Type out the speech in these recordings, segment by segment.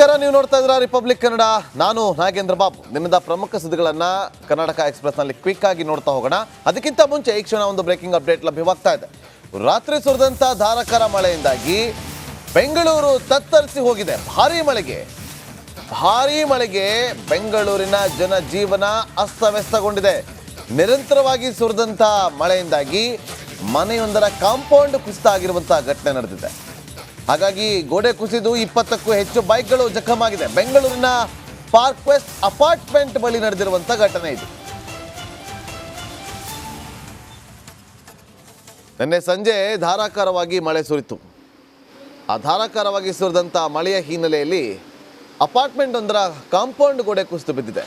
ನಮಸ್ಕಾರ, ನೀವು ನೋಡ್ತಾ ಇದ್ರ ರಿಪಬ್ಲಿಕ್ ಕನ್ನಡ ನಾನು ನಾಗೇಂದ್ರ ಬಾಬು. ನಿಮ್ಮಿಂದ ಪ್ರಮುಖ ಸುದ್ದಿಗಳನ್ನ ಕರ್ನಾಟಕ ಎಕ್ಸ್ಪ್ರೆಸ್ನಲ್ಲಿ ಕ್ವಿಕ್ ಆಗಿ ನೋಡ್ತಾ ಹೋಗೋಣ. ಅದಕ್ಕಿಂತ ಮುಂಚೆ ಈ ಕ್ಷಣ ಒಂದು ಬ್ರೇಕಿಂಗ್ ಅಪ್ಡೇಟ್ ಲಭ್ಯವಾಗ್ತಾ ಇದೆ. ರಾತ್ರಿ ಸುರಿದಂತ ಧಾರಾಕಾರ ಮಳೆಯಿಂದಾಗಿ ಬೆಂಗಳೂರು ತತ್ತರಿಸಿ ಹೋಗಿದೆ. ಭಾರೀ ಮಳೆಗೆ. ಭಾರೀ ಮಳೆಗೆ ಬೆಂಗಳೂರಿನ ಜನಜೀವನ ಅಸ್ತವ್ಯಸ್ತಗೊಂಡಿದೆ. ನಿರಂತರವಾಗಿ ಸುರಿದಂತ ಮಳೆಯಿಂದಾಗಿ ಮನೆಯೊಂದರ ಕಾಂಪೌಂಡ್ ಕುಸಿತ ಆಗಿರುವಂತಹ ಘಟನೆ ನಡೆದಿದೆ. ಹಾಗಾಗಿ ಗೋಡೆ ಕುಸಿದು ಇಪ್ಪತ್ತಕ್ಕೂ ಹೆಚ್ಚು ಬೈಕ್ಗಳು ಜಖಮಾಗಿದೆ. ಬೆಂಗಳೂರಿನ ಪಾರ್ಕ್ ವೆಸ್ಟ್ ಅಪಾರ್ಟ್ಮೆಂಟ್ ಬಳಿ ನಡೆದಿರುವಂಥ ಘಟನೆ ಇದು. ನಿನ್ನೆ ಸಂಜೆ ಧಾರಾಕಾರವಾಗಿ ಮಳೆ ಸುರಿತು. ಆ ಧಾರಾಕಾರವಾಗಿ ಸುರಿದಂಥ ಮಳೆಯ ಹಿನ್ನೆಲೆಯಲ್ಲಿ ಅಪಾರ್ಟ್ಮೆಂಟ್ ಒಂದರ ಕಾಂಪೌಂಡ್ ಗೋಡೆ ಕುಸಿದು ಬಿದ್ದಿದೆ.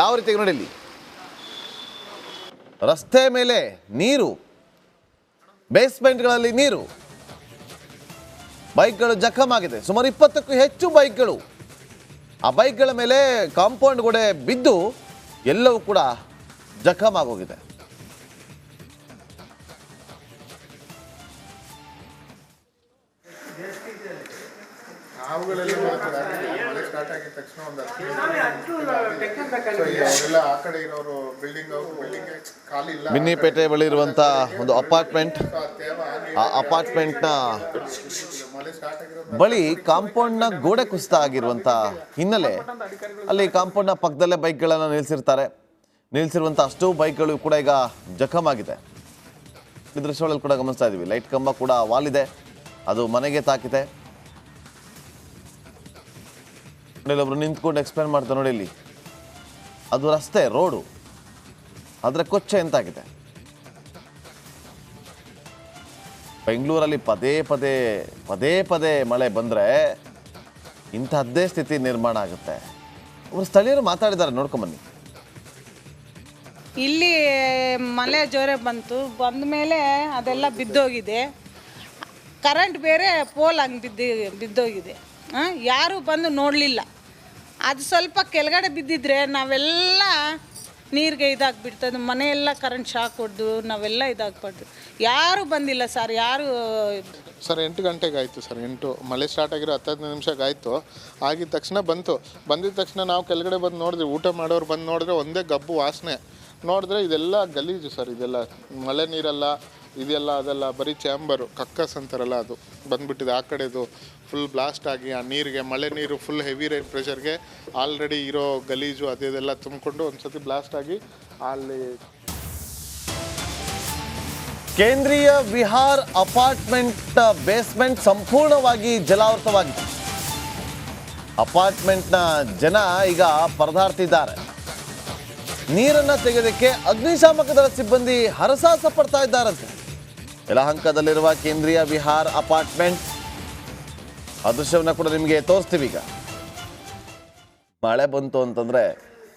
ಯಾವ ರೀತಿ ನೋಡಿ ಇಲ್ಲಿ ರಸ್ತೆ ಮೇಲೆ ನೀರು. ಬೇಸ್ಮೆಂಟ್ಗಳಲ್ಲಿ ನೀರು. ಬೈಕ್ಗಳು ಜಖಮಾಗಿದೆ ಸುಮಾರು ಇಪ್ಪತ್ತಕ್ಕೂ ಹೆಚ್ಚು ಬೈಕ್ಗಳು. ಆ ಬೈಕ್ಗಳ ಮೇಲೆ ಕಾಂಪೌಂಡ್ ಗೋಡೆ ಬಿದ್ದು ಎಲ್ಲವೂ ಕೂಡ ಜಖಮ್ ಆಗೋಗಿದೆ. ಮಿನ್ನಿಪೇಟೆ ಮಳೆ ಸ್ಟಾರ್ಟ್ ಆಗಿದ ತಕ್ಷಣ ಒಂದು ಹತ್ತು ಸೊ ಅವರೆಲ್ಲ ಆ ಕಡೆ ಇರೋರು ಬಿಲ್ಡಿಂಗ್ ಅವರು ಬಿಲ್ಡಿಂಗ್ ಖಾಲಿ ಇಲ್ಲ. ಬಿನ್ನಿಪೇಟೆ ಬಳಿ ಇರುವಂಥ ಒಂದು ಅಪಾರ್ಟ್ಮೆಂಟ್ ಆ ಅಪಾರ್ಟ್ಮೆಂಟ್ನ ಬಳಿ ಕಾಂಪೌಂಡ್ನ ಗೋಡೆ ಕುಸಿತ ಆಗಿರುವಂಥ ಹಿನ್ನೆಲೆ ಅಲ್ಲಿ ಕಾಂಪೌಂಡ್ನ ಪಕ್ಕದಲ್ಲೇ ಬೈಕ್ಗಳನ್ನು ನಿಲ್ಲಿಸಿರ್ತಾರೆ ನಿಲ್ಲಿಸಿರುವಂಥ ಅಷ್ಟು ಬೈಕ್ಗಳು ಕೂಡ ಈಗ ಜಖಮಾಗಿದೆ ಈ ದೃಶ್ಯಗಳಲ್ಲಿ ಕೂಡ ಗಮನಿಸ್ತಾ ಇದೀವಿ. ಲೈಟ್ ಕಂಬ ಕೂಡ ವಾಲಿದೆ ಅದು ಮನೆಗೆ ತಾಕಿದೆ. ನೋಡಿ ಒಬ್ರು ನಿಂತ್ಕೊಂಡು ಎಕ್ಸ್ಪ್ಲೇನ್ ಮಾಡ್ತಾರೆ ನೋಡಿ ಇಲ್ಲಿ. ಅದು ರಸ್ತೆ ರೋಡು ಆದರೆ ಕೊಚ್ಚೆ ಎಂತಾಗಿದೆ? ಬೆಂಗಳೂರಲ್ಲಿ ಪದೇ ಪದೇ ಪದೇ ಪದೇ ಮಳೆ ಬಂದರೆ ಇಂಥದ್ದೇ ಸ್ಥಿತಿ ನಿರ್ಮಾಣ ಆಗುತ್ತೆ. ಅವರು ಸ್ಥಳೀಯರು ಮಾತಾಡಿದ್ದಾರೆ, ನೋಡ್ಕೊಂಬನ್ನಿ. ಇಲ್ಲಿ ಮಳೆ ಜೋರೆ ಬಂತು, ಬಂದ ಮೇಲೆ ಅದೆಲ್ಲ ಬಿದ್ದೋಗಿದೆ. ಕರೆಂಟ್ ಬೇರೆ ಪೋಲ್ ಹಂಗೆ ಬಿದ್ದು, ಬಿದ್ದೋಗಿದೆ. ಯಾರು ಬಂದು ನೋಡಲಿಲ್ಲ. ಅದು ಸ್ವಲ್ಪ ಕೆಳಗಡೆ ಬಿದ್ದಿದ್ರೆ ನಾವೆಲ್ಲ ನೀರಿಗೆ ಇದಾಗ್ಬಿಡ್ತದೆ ಮನೆಯೆಲ್ಲ ಕರೆಂಟ್ ಶಾಕ್ ಹೊಡೆದು ನಾವೆಲ್ಲ ಇದಾಗ್ಬಾರ್ದು. ಯಾರೂ ಬಂದಿಲ್ಲ ಸರ್ ಯಾರು ಸರ್ ಎಂಟು ಗಂಟೆಗೆ ಆಯಿತು ಸರ್ ಎಂಟು. ಮಳೆ ಸ್ಟಾರ್ಟ್ ಆಗಿರೋ ಹತ್ತು ನಿಮಿಷಕ್ಕೆ ಆಯಿತು. ಆಗಿದ ತಕ್ಷಣ ಬಂತು. ಬಂದಿದ ತಕ್ಷಣ ನಾವು ಕೆಳಗಡೆ ಬಂದು ನೋಡಿದ್ವಿ. ಊಟ ಮಾಡೋರು ಬಂದು ನೋಡಿದ್ರೆ ಒಂದೇ ಗಬ್ಬು ವಾಸನೆ. ನೋಡಿದ್ರೆ ಇದೆಲ್ಲ ಗಲೀಜು ಸರ್ ಇದೆಲ್ಲ ಮಳೆ ನೀರೆಲ್ಲ. ಇದೆಲ್ಲ ಅದೆಲ್ಲ ಬರೀ ಚಾಂಬರು, ಕಕ್ಕಸ್ ಅಂತಾರಲ್ಲ ಅದು. ಬಂದ್ಬಿಟ್ಟಿದೆ ಆ ಕಡೆದು ಫುಲ್ ಬ್ಲಾಸ್ಟ್ ಆಗಿ ಆ ನೀರಿಗೆ, ಮಳೆ ನೀರು ಫುಲ್ ಹೆವಿ ರೇಟ್ ಪ್ರೆಷರ್ಗೆ ಆಲ್ರೆಡಿ ಇರೋ ಗಲೀಜು ಅದೆಲ್ಲ ತುಂಬಿಕೊಂಡು ಒಂದ್ಸತಿ ಬ್ಲಾಸ್ಟ್ ಆಗಿ ಅಲ್ಲಿ ಕೇಂದ್ರೀಯ ವಿಹಾರ್ ಅಪಾರ್ಟ್ಮೆಂಟ್ ಬೇಸ್ಮೆಂಟ್ ಸಂಪೂರ್ಣವಾಗಿ ಜಲಾವೃತವಾಗಿದೆ ಅಪಾರ್ಟ್ಮೆಂಟ್ನ ಜನ ಈಗ ಪರದಾಡ್ತಿದ್ದಾರೆ. ನೀರನ್ನ ತೆಗೆದಕ್ಕೆ ಅಗ್ನಿಶಾಮಕ ದಳ ಸಿಬ್ಬಂದಿ ಹರಸಾಹಸ ಪಡ್ತಾ ಇದ್ದಾರಂತೆ. ಯಲಹಂಕದಲ್ಲಿರುವ ಕೇಂದ್ರೀಯ ವಿಹಾರ್ ಅಪಾರ್ಟ್ಮೆಂಟ್. ಅದೃಶ್ಯವನ್ನು ದೃಶ್ಯವನ್ನು ಕೂಡ ನಿಮಗೆ ತೋರಿಸ್ತೀವಿ ಈಗ. ಮಳೆ ಬಂತು ಅಂತಂದರೆ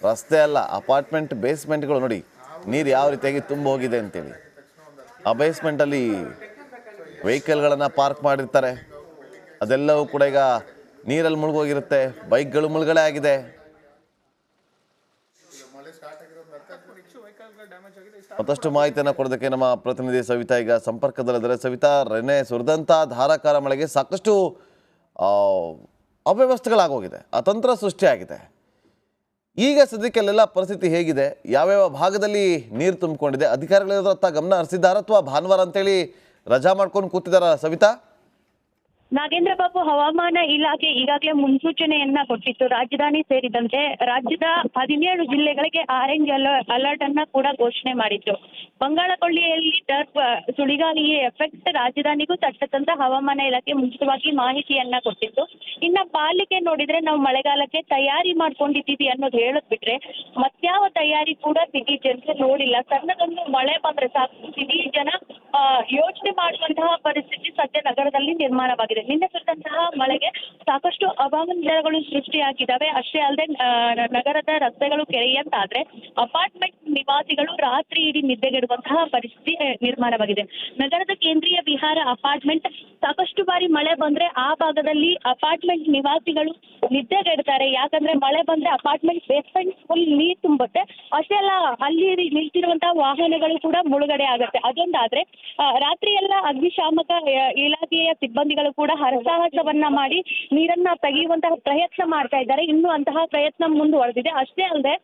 ರಸ್ತೆ ಅಲ್ಲ, ಅಪಾರ್ಟ್ಮೆಂಟ್ ಬೇಸ್ಮೆಂಟ್ಗಳು ನೋಡಿ, ನೀರು ಯಾವ ರೀತಿಯಾಗಿ ತುಂಬ ಹೋಗಿದೆ ಅಂತೇಳಿ. ಆ ಬೇಸ್ಮೆಂಟಲ್ಲಿ ವೆಹಿಕಲ್ಗಳನ್ನು ಪಾರ್ಕ್ ಮಾಡಿರ್ತಾರೆ. ಅದೆಲ್ಲವೂ ಕೂಡ ಈಗ ನೀರಲ್ಲಿ ಮುಳುಗೋಗಿರುತ್ತೆ, ಬೈಕ್ಗಳು ಮುಳುಗಡೆ ಆಗಿದೆ. ಮತ್ತಷ್ಟು ಮಾಹಿತಿಯನ್ನು ಕೊಡೋದಕ್ಕೆ ನಮ್ಮ ಪ್ರತಿನಿಧಿ ಸವಿತಾ ಈಗ ಸಂಪರ್ಕದಲ್ಲಿದ್ದಾರೆ. ಸವಿತಾ ರೆನೆ ಸುರಿದಂಥ ಧಾರಾಕಾರ ಮಳೆಗೆ ಸಾಕಷ್ಟು ಅವ್ಯವಸ್ಥೆಗಳಾಗೋಗಿದೆ ಅತಂತ್ರ ಸೃಷ್ಟಿಯಾಗಿದೆ. ಈಗ ಸದ್ಯಕ್ಕೆ ಅಲ್ಲೆಲ್ಲ ಪರಿಸ್ಥಿತಿ ಹೇಗಿದೆ? ಯಾವ್ಯಾವ ಭಾಗದಲ್ಲಿ ನೀರು ತುಂಬಿಕೊಂಡಿದೆ? ಅಧಿಕಾರಿಗಳ ಗಮನ ಹರಿಸಿದ್ದಾರೆ ಅಥವಾ ಭಾನುವಾರ ಅಂತೇಳಿ ರಜಾ ಮಾಡ್ಕೊಂಡು ಕೂತಿದ್ದಾರ ಸವಿತಾ? ನಾಗೇಂದ್ರ ಬಾಬು ಹವಾಮಾನ ಇಲಾಖೆ ಈಗಾಗಲೇ ಮುನ್ಸೂಚನೆಯನ್ನ ಕೊಟ್ಟಿತ್ತು. ರಾಜಧಾನಿ ಸೇರಿದಂತೆ ರಾಜ್ಯದ ಹದಿನೇಳು ಜಿಲ್ಲೆಗಳಿಗೆ ಆರೆಂಜ್ ಅಲರ್ಟ್ ಅನ್ನ ಕೂಡ ಘೋಷಣೆ ಮಾಡಿದ್ರು. ಬಂಗಾಳ ಕೊಳ್ಳಿಯಲ್ಲಿ ಟರ್ಫ್ ಸುಳಿಗಾಲಿಗೆ ಎಫೆಕ್ಟ್ ರಾಜಧಾನಿಗೂ ತಟ್ಟದಂತ ಹವಾಮಾನ ಇಲಾಖೆ ಮುಂಚಿತವಾಗಿ ಮಾಹಿತಿಯನ್ನ ಕೊಟ್ಟಿತ್ತು. ಇನ್ನ ಪಾಲಿಕೆ ನೋಡಿದ್ರೆ ನಾವು ಮಳೆಗಾಲಕ್ಕೆ ತಯಾರಿ ಮಾಡ್ಕೊಂಡಿದ್ದೀವಿ ಅನ್ನೋದು ಹೇಳೋದ್ ಬಿಟ್ರೆ ಮತ್ಯಾವ ತಯಾರಿ ಕೂಡ ಸಿಟಿ ಜನರು ನೋಡಿಲ್ಲ. ಸಣ್ಣದೊಂದು ಮಳೆ ಬಂದ್ರೆ ಸಾಕು. ಸಿಟಿ ಜನ ಯೋಚನೆ ಮಾಡುವಂತಹ ಪರಿಸ್ಥಿತಿ ಸದ್ಯ ನಗರದಲ್ಲಿ ನಿರ್ಮಾಣವಾಗಿದೆ. ನಿನ್ನೆ ಸುರಿದಂತಹ ಮಳೆಗೆ ಸಾಕಷ್ಟು ಅವಾಂತರಗಳು ಸೃಷ್ಟಿಯಾಗಿದ್ದಾವೆ. ಅಷ್ಟೇ ಅಲ್ಲದೆ ನಗರದ ರಸ್ತೆಗಳು ಕೆರೆಯಂತಾದ್ರೆ ಅಪಾರ್ಟ್ಮೆಂಟ್ ನಿವಾಸಿಗಳು ರಾತ್ರಿ ಇಡೀ ನಿದ್ದೆಗೆಡುವಂತಹ ಪರಿಸ್ಥಿತಿ ನಿರ್ಮಾಣವಾಗಿದೆ. ನಗರದ ಕೇಂದ್ರೀಯ ವಿಹಾರ ಅಪಾರ್ಟ್ಮೆಂಟ್ ಸಾಕಷ್ಟು ಬಾರಿ ಮಳೆ ಬಂದ್ರೆ ಆ ಭಾಗದಲ್ಲಿ ಅಪಾರ್ಟ್ಮೆಂಟ್ ನಿವಾಸಿಗಳು ನಿದ್ದೆಗೆಡ್ತಾರೆ ಯಾಕಂದ್ರೆ ಮಳೆ ಬಂದ್ರೆ ಅಪಾರ್ಟ್ಮೆಂಟ್ ಬೇಸ್ಮೆಂಟ್ ಫುಲ್ ನೀರ್ ತುಂಬುತ್ತೆ ಅಷ್ಟೇ ಅಲ್ಲ ಅಲ್ಲಿ ನಿಲ್ತಿರುವಂತಹ ವಾಹನಗಳು ಕೂಡ ಮುಳುಗಡೆ ಆಗುತ್ತೆ. ಅದೊಂದಾದ್ರೆ ರಾತ್ರಿ ಎಲ್ಲ ಅಗ್ನಿಶಾಮಕ ಇಲಾಖೆಯ ಸಿಬ್ಬಂದಿಗಳು ಕೂಡ ಹರಸಾಹಸವನ್ನ ಮಾಡಿ ನೀರನ್ನ ತೆಗೆಯುವಂತಹ ಪ್ರಯತ್ನ ಮಾಡ್ತಾ ಇದ್ದಾರೆ. ಇನ್ನು ಅಂತಹ ಪ್ರಯತ್ನ ಮುಂದುವರೆದಿದೆ. ಅಷ್ಟೇ ಅಲ್ಲದೆ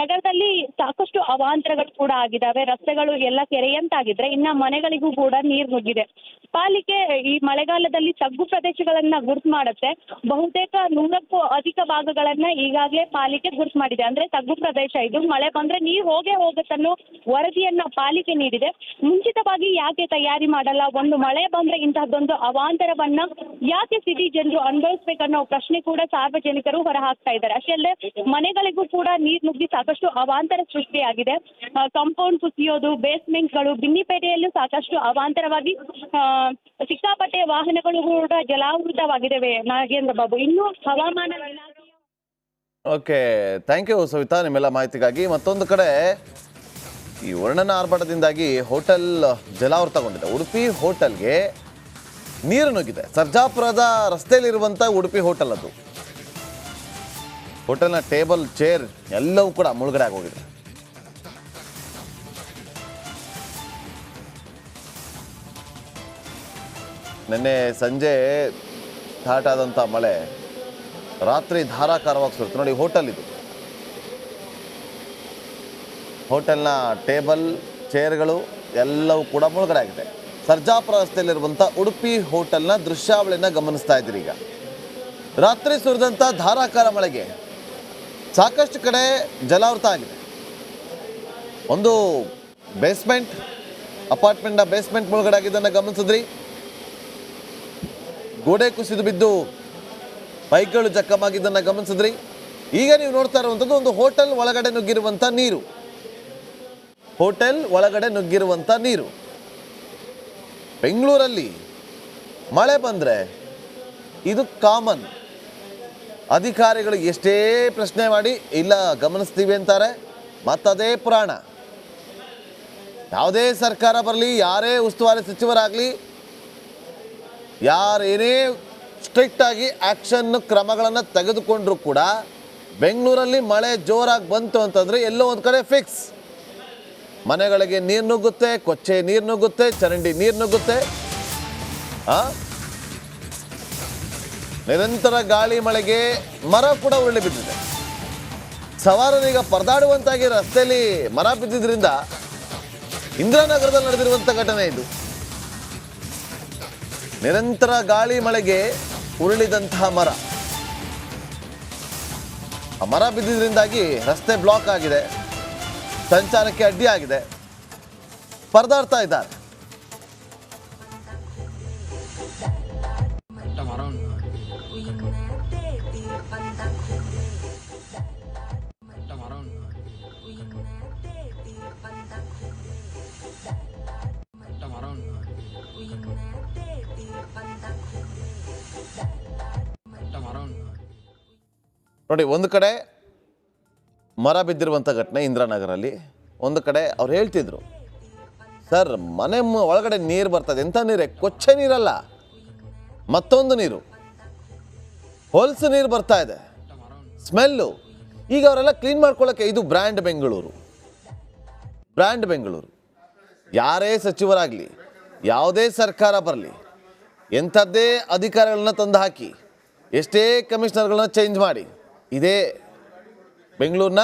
ನಗರದಲ್ಲಿ ಸಾಕಷ್ಟು ಅವಾಂತರಗಳು ಕೂಡ ಆಗಿದ್ದಾವೆ. ರಸ್ತೆಗಳು ಎಲ್ಲ ಕೆರೆಯಂತಾಗಿದ್ರೆ ಇನ್ನ ಮನೆಗಳಿಗೂ ಕೂಡ ನೀರು ನುಗ್ಗಿದೆ. ಪಾಲಿಕೆ ಈ ಮಳೆಗಾಲದಲ್ಲಿ ತಗ್ಗು ಪ್ರದೇಶಗಳನ್ನ ಗುರುತು ಮಾಡುತ್ತೆ. ಬಹುತೇಕ ನೂರಕ್ಕೂ ಅಧಿಕ ಭಾಗಗಳನ್ನ ಈಗಾಗಲೇ ಪಾಲಿಕೆ ಗುರ್ತು ಮಾಡಿದೆ. ಅಂದ್ರೆ ತಗ್ಗು ಪ್ರದೇಶ ಇದು. ಮಳೆ ಬಂದ್ರೆ ನೀರು ಹೋಗೇ ಹೋಗುತ್ತನ್ನೋ ವರದಿಯನ್ನ ಪಾಲಿಕೆ ನೀಡಿದೆ. ಮುಂಚಿತವಾಗಿ ಯಾಕೆ ತಯಾರಿ ಮಾಡಲ್ಲ? ಒಂದು ಮಳೆ ಬಂದ್ರೆ ಇಂತಹದ್ದೊಂದು ಅವಾಂತರವನ್ನ ಯಾಕೆ ಸಿಟಿ ಜನರು ಅನುಭವಿಸ್ಬೇಕನ್ನೋ ಪ್ರಶ್ನೆ ಕೂಡ ಸಾರ್ವಜನಿಕರು ಹೊರ ಹಾಕ್ತಾ ಇದ್ದಾರೆ. ಅಷ್ಟೇ ಅಲ್ಲದೆ ಮನೆಗಳಿಗೂ ಕೂಡ ನೀರು ನುಗ್ಗಿ ಸಾಕಷ್ಟು ಅವಾಂತರ ಸೃಷ್ಟಿಯಾಗಿದೆ. ಕಾಂಪೌಂಡ್ ಕುಸಿಯೋದು ಬೇಸ್ಮೆಂಟ್ಗಳು ಬಿನ್ನಿಪೇಟೆಯಲ್ಲೂ ಸಾಕಷ್ಟು ಅವಾಂತರವಾಗಿ ಸಿಕ್ಕಾಪಟ್ಟೆ ವಾಹನಗಳು ಕೂಡ ಜಲಾವೃತವಾಗಿದ್ದಾವೆ ನಾಗೇಂದ್ರ ಬಾಬು. ಇನ್ನು ಹವಾಮಾನ ಓಕೆ ಥ್ಯಾಂಕ್ ಯು ಸವಿತಾ ನಿಮ್ಮೆಲ್ಲ ಮಾಹಿತಿಗಾಗಿ. ಮತ್ತೊಂದು ಕಡೆ ಈ ವರ್ಣನ ಆರ್ಭಟದಿಂದಾಗಿ ಹೋಟೆಲ್ ಜಲಾವೃತಗೊಂಡಿದೆ. ಉಡುಪಿ ಹೋಟೆಲ್ಗೆ ನೀರು ನುಗ್ಗಿದೆ. ಸರ್ಜಾಪುರದ ರಸ್ತೆಯಲ್ಲಿರುವಂಥ ಉಡುಪಿ ಹೋಟೆಲ್ ಅದು. ಹೋಟೆಲ್ನ ಟೇಬಲ್, ಚೇರ್ ಎಲ್ಲವೂ ಕೂಡ ಮುಳುಗಡೆ ಆಗೋಗಿದೆ. ನಿನ್ನೆ ಸಂಜೆ ಆದಂಥ ಮಳೆ ರಾತ್ರಿ ಧಾರಾಕಾರವಾಗಿ ಸುರಿತು. ನೋಡಿ, ಹೋಟೆಲ್ ಇದು. ಹೋಟೆಲ್ನ ಟೇಬಲ್, ಚೇರ್ಗಳು ಎಲ್ಲವೂ ಕೂಡ ಮುಳುಗಡೆ ಆಗಿದೆ. ಸರ್ಜಾಪುರ ರಸ್ತೆಯಲ್ಲಿರುವಂಥ ಉಡುಪಿ ಹೋಟೆಲ್ನ ದೃಶ್ಯಾವಳಿನ ಗಮನಿಸ್ತಾ ಇದ್ದೀರಿ ಈಗ. ರಾತ್ರಿ ಸುರಿದಂಥ ಧಾರಾಕಾರ ಮಳೆಗೆ ಸಾಕಷ್ಟು ಕಡೆ ಜಲಾವೃತ ಆಗಿದೆ. ಒಂದು ಬೇಸ್ಮೆಂಟ್ ಅಪಾರ್ಟ್ಮೆಂಟ್ನ ಬೇಸ್ಮೆಂಟ್ ಮುಳುಗಡೆ ಆಗಿದ್ದನ್ನು ಗಮನಿಸಿದ್ರಿ. ಗೋಡೆ ಕುಸಿದು ಬಿದ್ದು ಬೈಕ್ಗಳು ಜಕ್ಕಮಾಗಿದ್ದನ್ನು ಗಮನಿಸಿದ್ರಿ. ಈಗ ನೀವು ನೋಡ್ತಾ ಇರುವಂಥದ್ದು ಒಂದು ಹೋಟೆಲ್ ಒಳಗಡೆ ನುಗ್ಗಿರುವಂಥ ನೀರು. ಹೋಟೆಲ್ ಒಳಗಡೆ ನುಗ್ಗಿರುವಂಥ ನೀರು. ಬೆಂಗಳೂರಲ್ಲಿ ಮಳೆ ಬಂದರೆ ಇದು ಕಾಮನ್ ಅಧಿಕಾರಿಗಳು ಎಷ್ಟೇ ಪ್ರಶ್ನೆ ಮಾಡಿ, ಇಲ್ಲ, ಗಮನಿಸ್ತೀವಿ ಅಂತಾರೆ, ಮತ್ತದೇ ಪುರಾಣ. ಯಾವುದೇ ಸರ್ಕಾರ ಬರಲಿ, ಯಾರೇ ಉಸ್ತುವಾರಿ ಸಚಿವರಾಗಲಿ, ಯಾರೇನೇ ಸ್ಟ್ರಿಕ್ಟ್ ಆಗಿ ಆಕ್ಷನ್ ಕ್ರಮಗಳನ್ನು ತೆಗೆದುಕೊಂಡ್ರೂ ಕೂಡ, ಬೆಂಗಳೂರಲ್ಲಿ ಮಳೆ ಜೋರಾಗಿ ಬಂತು ಅಂತಂದರೆ ಎಲ್ಲೋ ಒಂದು ಕಡೆ ಫಿಕ್ಸ್ ಮನೆಗಳಿಗೆ ನೀರು ನುಗ್ಗುತ್ತೆ, ಕೊಚ್ಚೆ ನೀರು ನುಗ್ಗುತ್ತೆ, ಚರಂಡಿ ನೀರು ನುಗ್ಗುತ್ತೆ. ಆ? ನಿರಂತರ ಗಾಳಿ ಮಳೆಗೆ ಮರ ಕೂಡ ಉರುಳಿ ಬಿದ್ದಿದೆ. ಸವಾರರೀಗ ಪರದಾಡುವಂತಾಗಿ ರಸ್ತೆಯಲ್ಲಿ ಮರ ಬಿದ್ದಿದ್ರಿಂದ ಇಂದಿರಾನಗರದಲ್ಲಿ ನಡೆದಿರುವಂಥ ಘಟನೆ ಇದು. ನಿರಂತರ ಗಾಳಿ ಮಳೆಗೆ ಉರುಳಿದಂತಹ ಮರ. ಆ ಮರ ಬಿದ್ದಿದ್ರಿಂದಾಗಿ ರಸ್ತೆ ಬ್ಲಾಕ್ ಆಗಿದೆ. ಸಂಚಾರಕ್ಕೆ ಅಡ್ಡಿಯಾಗಿದೆ. ಪರದಾಡ್ತಾ ಇದ್ದಾರೆ. ನೋಡಿ ಒಂದು ಕಡೆ ಮರ ಬಿದ್ದಿರುವಂಥ ಘಟನೆ ಇಂದಿರಾನಗರಲ್ಲಿ. ಒಂದು ಕಡೆ ಅವ್ರು ಹೇಳ್ತಿದ್ರು, ಸರ್, ಮನೆ ಒಳಗಡೆ ನೀರು ಬರ್ತದೆ, ಎಂಥ ನೀರೇ? ಕೊಚ್ಚೆ ನೀರಲ್ಲ. ಮತ್ತೊಂದು ನೀರು. ಹೊಲ್ಸು ನೀರು ಬರ್ತಾ ಇದೆ. ಸ್ಮೆಲ್ಲು. ಈಗ ಅವರೆಲ್ಲ ಕ್ಲೀನ್ ಮಾಡ್ಕೊಳ್ಳೋಕ್ಕೆ ಇದು ಬ್ರ್ಯಾಂಡ್ ಬೆಂಗಳೂರು. ಬ್ರ್ಯಾಂಡ್ ಬೆಂಗಳೂರು. ಯಾರೇ ಸಚಿವರಾಗಲಿ, ಯಾವುದೇ ಸರ್ಕಾರ ಬರಲಿ, ಎಂಥದ್ದೇ ಅಧಿಕಾರಿಗಳನ್ನ ತಂದು ಹಾಕಿ, ಎಷ್ಟೇ ಕಮಿಷನರ್ಗಳನ್ನ ಚೇಂಜ್ ಮಾಡಿ, ಇದೇ ಬೆಂಗಳೂರಿನ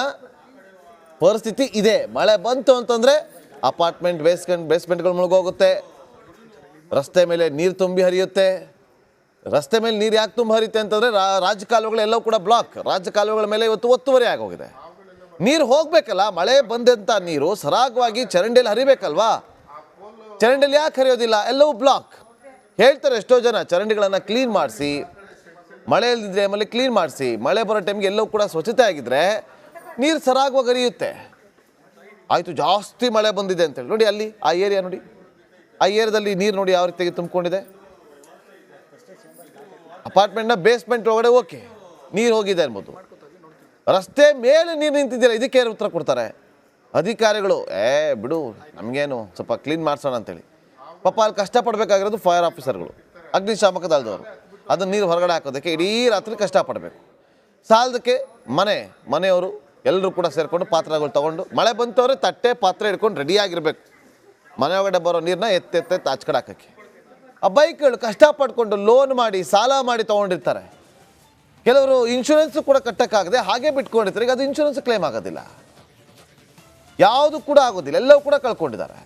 ಪರಿಸ್ಥಿತಿ ಇದೆ. ಮಳೆ ಬಂತು ಅಂತಂದರೆ ಅಪಾರ್ಟ್ಮೆಂಟ್, ಬೇಸ್ಮೆಂಟ್, ಬೇಸ್ಮೆಂಟ್ಗಳು ಮುಳುಗೋಗುತ್ತೆ. ರಸ್ತೆ ಮೇಲೆ ನೀರು ತುಂಬಿ ಹರಿಯುತ್ತೆ. ರಸ್ತೆ ಮೇಲೆ ನೀರು ಯಾಕೆ ತುಂಬ ಹರಿಯುತ್ತೆ ಅಂತಂದರೆ ರಾಜಕಾಲುವೆಗಳು ಎಲ್ಲವೂ ಕೂಡ ಬ್ಲಾಕ್ ರಾಜಕಾಲುವೆಗಳ ಮೇಲೆ ಇವತ್ತು ಒತ್ತುವರಿ ಆಗೋಗಿದೆ. ನೀರು ಹೋಗಬೇಕಲ್ಲ, ಮಳೆ ಬಂದಂಥ ನೀರು ಸರಾಗವಾಗಿ ಚರಂಡಿಯಲ್ಲಿ ಹರಿಬೇಕಲ್ವಾ? ಚರಂಡಿಯಲ್ಲಿ ಯಾಕೆ ಹರಿಯೋದಿಲ್ಲ? ಎಲ್ಲವೂ ಬ್ಲಾಕ್ ಹೇಳ್ತಾರೆ ಎಷ್ಟೋ ಜನ, ಚರಂಡಿಗಳನ್ನು ಕ್ಲೀನ್ ಮಾಡಿಸಿ ಮಳೆ ಇಲ್ದಿದ್ರೆ ಆಮೇಲೆ ಕ್ಲೀನ್ ಮಾಡಿಸಿ. ಮಳೆ ಬರೋ ಟೈಮ್ಗೆ ಎಲ್ಲವೂ ಕೂಡ ಸ್ವಚ್ಛತೆ ಆಗಿದ್ರೆ ನೀರು ಸರಾಗವಾಗಿ ಹರಿಯುತ್ತೆ. ಆಯಿತು, ಜಾಸ್ತಿ ಮಳೆ ಬಂದಿದೆ ಅಂತೇಳಿ ನೋಡಿ ಅಲ್ಲಿ, ಆ ಏರಿಯಾ ನೋಡಿ. ಆ ಏರಿಯಾದಲ್ಲಿ ನೀರು ನೋಡಿ ಯಾವ ರೀತಿಯಾಗಿ ತುಂಬಿಕೊಂಡಿದೆ. ಅಪಾರ್ಟ್ಮೆಂಟ್ನ ಬೇಸ್ಮೆಂಟ್ ಒಳಗಡೆ ಓಕೆ ನೀರು ಹೋಗಿದೆ ಅನ್ಬೋದು. ರಸ್ತೆ ಮೇಲೆ ನೀರು ನಿಂತಿದ್ದೀರಾ ಇದಕ್ಕೆ ಯಾರು ಉತ್ತರ ಕೊಡ್ತಾರೆ? ಅಧಿಕಾರಿಗಳು, ಏ, ಬಿಡು, ನಮಗೇನು ಸ್ವಲ್ಪ ಕ್ಲೀನ್ ಮಾಡಿಸೋಣ ಅಂತೇಳಿ. ಪಾಪ ಅಲ್ಲಿ ಕಷ್ಟಪಡಬೇಕಾಗಿರೋದು ಫೈರ್ ಆಫೀಸರ್ಗಳು ಅಗ್ನಿಶಾಮಕ ದಳದವರು. ಅದನ್ನ ನೀರು ಹೊರಗಡೆ ಹಾಕೋದಕ್ಕೆ ಇಡೀ ರಾತ್ರಿ ಕಷ್ಟಪಡಬೇಕು. ಸಾಲದಕ್ಕೆ ಮನೆ, ಮನೆಯವರು ಎಲ್ಲರೂ ಕೂಡ ಸೇರಿಕೊಂಡು ಪಾತ್ರೆಗಳು ತೊಗೊಂಡು, ಮಳೆ ಬಂತವ್ರೆ ತಟ್ಟೆ ಪಾತ್ರೆ ಹಿಡ್ಕೊಂಡು ರೆಡಿಯಾಗಿರ್ಬೇಕು ಮನೆ ಒಳಗಡೆ ಬರೋ ನೀರನ್ನ ಎತ್ತೆತ್ತೆ ಆಚ್ಕಡೆ ಹಾಕೋಕ್ಕೆ. ಆ ಬೈಕ್ಗಳು ಕಷ್ಟಪಡ್ಕೊಂಡು ಲೋನ್ ಮಾಡಿ, ಸಾಲ ಮಾಡಿ ತೊಗೊಂಡಿರ್ತಾರೆ. ಕೆಲವರು ಇನ್ಶೂರೆನ್ಸು ಕೂಡ ಕಟ್ಟೋಕ್ಕಾಗದೆ ಹಾಗೆ ಬಿಟ್ಕೊಂಡಿರ್ತಾರೆ, ಈಗ ಅದು ಇನ್ಶೂರೆನ್ಸ್ ಕ್ಲೇಮ್ ಆಗೋದಿಲ್ಲ. ಯಾವುದು ಕೂಡ ಆಗೋದಿಲ್ಲ, ಎಲ್ಲವೂ ಕೂಡ ಕಳ್ಕೊಂಡಿದ್ದಾರೆ.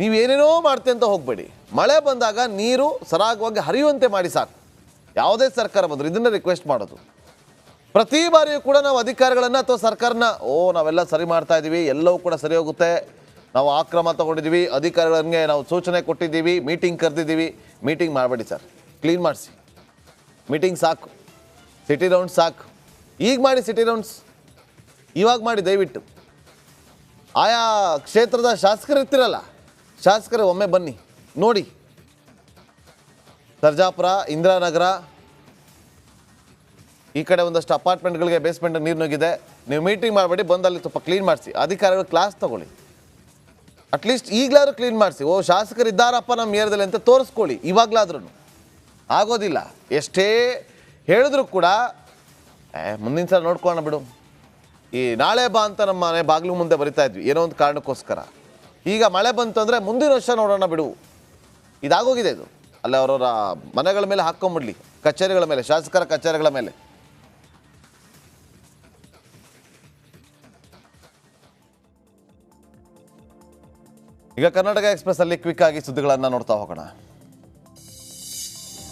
ನೀವೇನೇನೋ ಮಾಡ್ತೀನಿ ಅಂತ ಹೋಗಬೇಡಿ. ಮಳೆ ಬಂದಾಗ ನೀರು ಸರಾಗವಾಗಿ ಹರಿಯುವಂತೆ ಮಾಡಿ ಸರ್. ಯಾವುದೇ ಸರ್ಕಾರ ಬಂದರೂ ಇದನ್ನ ರಿಕ್ವೆಸ್ಟ್ ಮಾಡೋದು. ಪ್ರತಿ ಬಾರಿಯೂ ಕೂಡ ನಾವು ಅಧಿಕಾರಿಗಳನ್ನು ಅಥವಾ ಸರ್ಕಾರನ, ಓ, ನಾವೆಲ್ಲ ಸರಿ ಮಾಡ್ತಾ ಇದ್ದೀವಿ ಎಲ್ಲವೂ ಕೂಡ ಸರಿ ಹೋಗುತ್ತೆ. ನಾವು ಆಕ್ರಮ ಕ್ರಮ ತಗೊಂಡಿದ್ದೀವಿ ಅಧಿಕಾರಿಗಳಿಗೆ ನಾವು ಸೂಚನೆ ಕೊಟ್ಟಿದ್ದೀವಿ ಮೀಟಿಂಗ್ ಕರೆದಿದ್ದೀವಿ ಮೀಟಿಂಗ್ ಮಾಡಬೇಡಿ ಸರ್. ಕ್ಲೀನ್ ಮಾಡಿಸಿ. ಮೀಟಿಂಗ್ ಸಾಕು. ಸಿಟಿ ರೌಂಡ್ಸ್ ಸಾಕು. ಈಗ ಮಾಡಿ ಸಿಟಿ ರೌಂಡ್ಸ್ ಇವಾಗ ಮಾಡಿ ದಯವಿಟ್ಟು. ಆಯಾ ಕ್ಷೇತ್ರದ ಶಾಸಕರು ಇರ್ತಿರಲ್ಲ ಶಾಸಕರು ಒಮ್ಮೆ ಬನ್ನಿ. ನೋಡಿ. ಸರ್ಜಾಪುರ ಇಂದಿರಾನಗರ, ಈ ಕಡೆ ಒಂದಷ್ಟು ಅಪಾರ್ಟ್ಮೆಂಟ್ಗಳಿಗೆ ಬೇಸ್ಮೆಂಟ್ ನೀರು ನುಗ್ಗಿದೆ. ನೀವು ಮೀಟಿಂಗ್ ಮಾಡಬೇಡಿ ಬಂದಲ್ಲಿ ಸ್ವಲ್ಪ ಕ್ಲೀನ್ ಮಾಡಿಸಿ. ಅಧಿಕಾರಿಗಳು ಕ್ಲಾಸ್ ತಗೊಳ್ಳಿ. ಅಟ್ಲೀಸ್ಟ್ ಈಗಲಾದ್ರೂ ಕ್ಲೀನ್ ಮಾಡಿಸಿ. ಓ, ಶಾಸಕರು ಇದ್ದಾರಪ್ಪ ನಮ್ಮ ಏರಿಯಾದಲ್ಲಿ ಅಂತ ತೋರಿಸ್ಕೊಳ್ಳಿ ಇವಾಗಲಾದ್ರೂ ಆಗೋದಿಲ್ಲ. ಎಷ್ಟೇ ಹೇಳಿದ್ರು ಕೂಡ ಮುಂದಿನ ಸಲ ನೋಡ್ಕೋಣ ಬಿಡು. ಈ ನಾಳೆ ಬಾ ಅಂತ ನಮ್ಮ ಮನೆ ಬಾಗಿಲು ಮುಂದೆ ಬರಿತಾ ಇದ್ವಿ. ಏನೋ ಒಂದು ಕಾರಣಕ್ಕೋಸ್ಕರ. ಈಗ ಮಳೆ ಬಂತು ಅಂದರೆ ಮುಂದಿನ ವರ್ಷ ನೋಡೋಣ ಬಿಡು. ಇದಾಗೋಗಿದೆ ಇದು. ಅಲ್ಲ, ಅವರವರ ಮನೆಗಳ ಮೇಲೆ ಹಾಕ್ಕೊಂಬಿಡ್ಲಿ ಕಚೇರಿಗಳ ಮೇಲೆ, ಶಾಸಕರ ಕಚೇರಿಗಳ ಮೇಲೆ. ಈಗ ಕರ್ನಾಟಕ ಎಕ್ಸ್ಪ್ರೆಸ್ ಅಲ್ಲಿ ಕ್ವಿಕ್ ಆಗಿ ಸುದ್ದಿಗಳನ್ನು ನೋಡ್ತಾ ಹೋಗೋಣ.